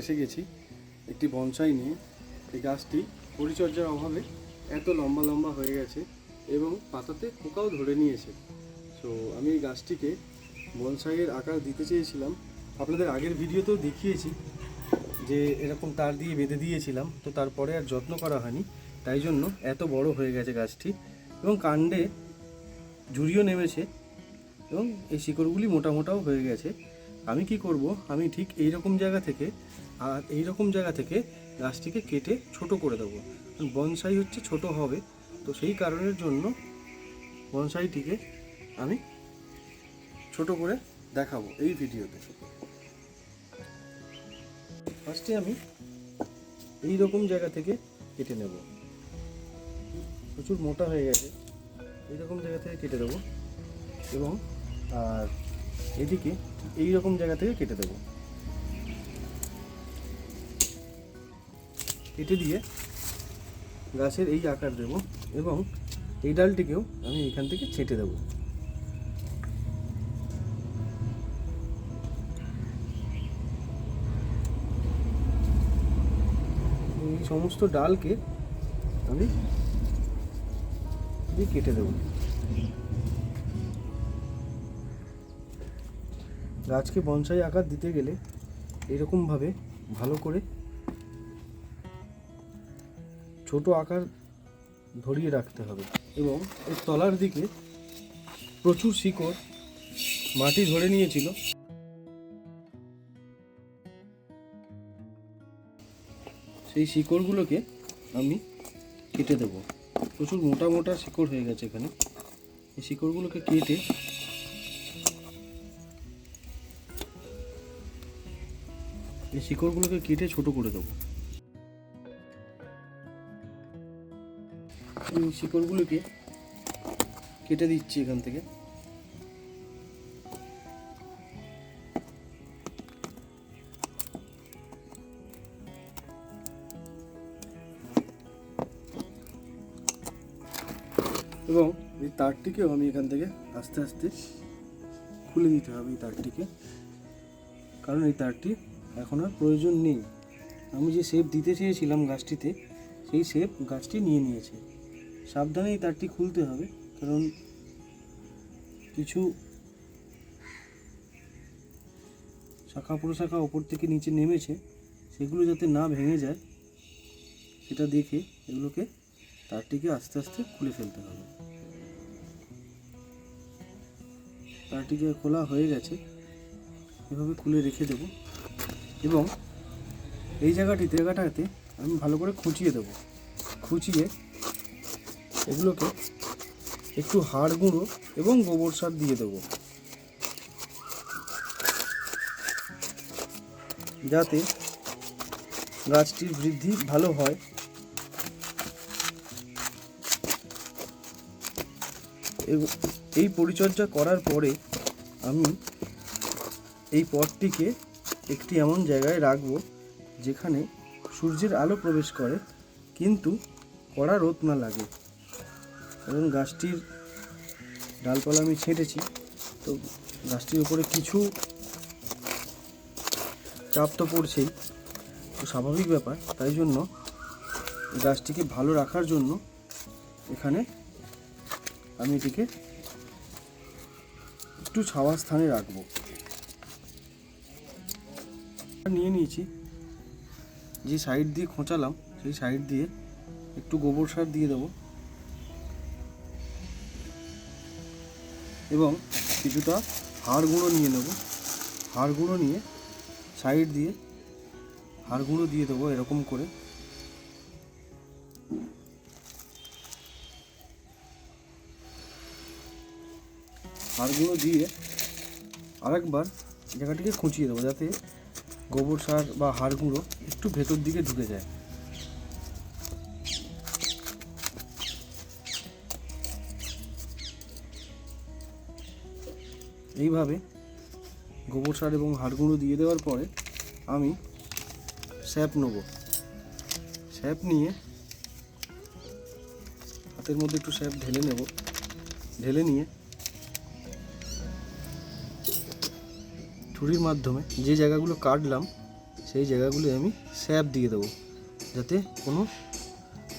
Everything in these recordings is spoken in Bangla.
এসে গেছি একটি বনসাই নিয়ে। এই গাছটি পরিচর্যার অভাবে এত লম্বা লম্বা হয়ে গেছে এবং পাতাতে পোকাও ধরে নিয়েছে। তো আমি এই গাছটিকে বনসাইয়ের আকার দিতে চেয়েছিলাম। আপনাদের আগের ভিডিওতেও দেখিয়েছি যে এরকম তার দিয়ে বেঁধে দিয়েছিলাম, তো তারপরে আর যত্ন করা হয়নি, তাই জন্য এত বড় হয়ে গেছে গাছটি এবং কাণ্ডে ঝুড়িও নেমেছে এবং এই শিকড়গুলি মোটা মোটাও হয়ে গেছে। আমি কি করব? আমি ঠিক এই রকম জায়গা থেকে আর এই রকম জায়গা থেকে গাছটিকে কেটে ছোট করে দেবো। বনসাই হচ্ছে ছোট হবে, তো সেই কারণের জন্য বনসাইটিকে আমি ছোট করে দেখাবো এই ভিডিওতে। ফার্স্টে আমি এই রকম জায়গা থেকে কেটে নেব। প্রচুর মোটা হয়ে গেছে। এই রকম জায়গা থেকে কেটে দেবো এবং আর এদিকে এই রকম জায়গা থেকে কেটে দেবো। কেটে দিয়ে গাছের এই আকার দেব এবং এই ডালটিকেও আমি এখান থেকে ছেটে দেবো। এই সমস্ত ডালকে আমি কেটে দেবো। গাছকে বনসাই আকার দিতে গেলে এরকমভাবে ভালো করে ছোট আকার ধরিয়ে রাখতে হবে এবং এর তলার দিকে প্রচুর শিকড় মাটি ধরে নিয়েছিল। সেই শিকড়গুলোকে আমি কেটে দেব। প্রচুর মোটা মোটা শিকড় হয়ে গেছে এখানে। এই শিকড়গুলোকে কেটে এই শিকড়গুলোকে কেটে ছোট করে দেবো। এই শিকড়গুলোকে কেটে দিচ্ছি এখান থেকে। এবং এই তারটিকেও আমি এখান থেকে আস্তে আস্তে খুলে দিতে হবে এই তারটিকে। কারণ এই তারটি এখন আর প্রয়োজন নেই। আমি যে শেপ দিতে চেয়েছিলাম গাছটিতে, সেই শেপ গাছটি নিয়ে নিয়েছে। সাবধানে এই তারটি খুলতে হবে, কারণ কিছু শাখা প্রশাখা ওপর থেকে নিচে নেমেছে, সেগুলো যাতে না ভেঙে যায়, সেটা দেখে এগুলোকে তারটিকে আস্তে আস্তে খুলে ফেলতে হবে। তারটিকে খোলা হয়ে গেছে, এভাবে খুলে রেখে দেব। এবং এই জায়গাটিতে জায়গাটাতে আমি ভালো করে খুঁচিয়ে দেবো। খুঁচিয়ে এগুলোকে একটু হাড় গুঁড়ো এবং গোবর সার দিয়ে দেবো। যাতে গাছটির বৃদ্ধি ভালো হয়। এই পরিচর্যা করার পরে আমি এই পটটিকে একটি এমন জায়গায় রাখব যেখানে সূর্যের আলো প্রবেশ করে, কিন্তু কড়া রোদ না লাগে। কারণ গাছটির ডালপালা আমি ছেঁটেছি, তো গাছটির উপরে কিছু চাপ তো পড়ছেই। তো স্বাভাবিক ব্যাপার, তাই জন্য গাছটিকে ভালো রাখার জন্য এখানে আমি এটিকে একটু ছাওয়া স্থানে রাখব। নিয়ে নিয়েছি। যে সাইড দিয়ে খোঁচালাম, সেই সাইড দিয়ে একটু গোবর সার দিয়ে দেবো। এবং কিছুটা হাড় গুঁড়ো নিয়ে নেব। হাড় গুঁড়ো নিয়ে সাইড দিয়ে হাড় গুঁড়ো দিয়ে দেবো এরকম করে। হাড় গুঁড়ো দিয়ে আরেকবার জায়গাটিকে খুঁচিয়ে দেবো যাতে গোবর সার বা হাড় গুঁড়ো একটু ভেতর দিকে ঢুকে যায়। এইভাবে গোবর সার এবং হাড় গুঁড়ো দিয়ে দেওয়ার পরে আমি স্যাপ নেব। স্যাপ নিয়ে হাতের মধ্যে একটু স্যাপ ঢেলে নেব। ঢেলে নিয়ে ছুরির মাধ্যমে যে জায়গাগুলো কাটলাম, সেই জায়গাগুলি আমি স্যাপ দিয়ে দেবো, যাতে কোনো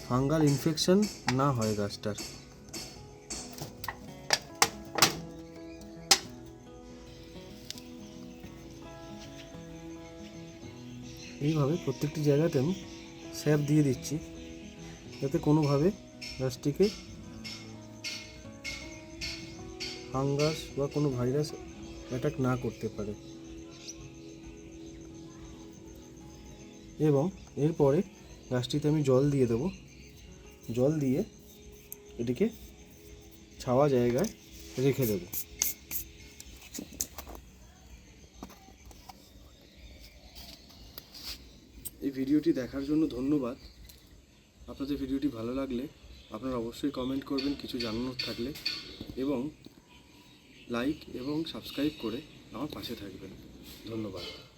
ফাঙ্গাল ইনফেকশন না হয় গাছটার। এইভাবে প্রত্যেকটি জায়গাতে আমি স্যাপ দিয়ে দিচ্ছি, যাতে কোনোভাবে গাছটিকে ফাঙ্গাস বা কোনো ভাইরাস অ্যাটাক না করতে পারে। এবং এরপরে গাছটিতে আমি জল দিয়ে দেবো। জল দিয়ে এটিকে ছাওয়া জায়গায় রেখে দেবো। এই ভিডিওটি দেখার জন্য ধন্যবাদ। আপনাদের ভিডিওটি ভালো লাগলে আপনারা অবশ্যই কমেন্ট করবেন, কিছু জানানোর থাকলে। এবং লাইক এবং সাবস্ক্রাইব করে আমার পাশে থাকবেন। ধন্যবাদ।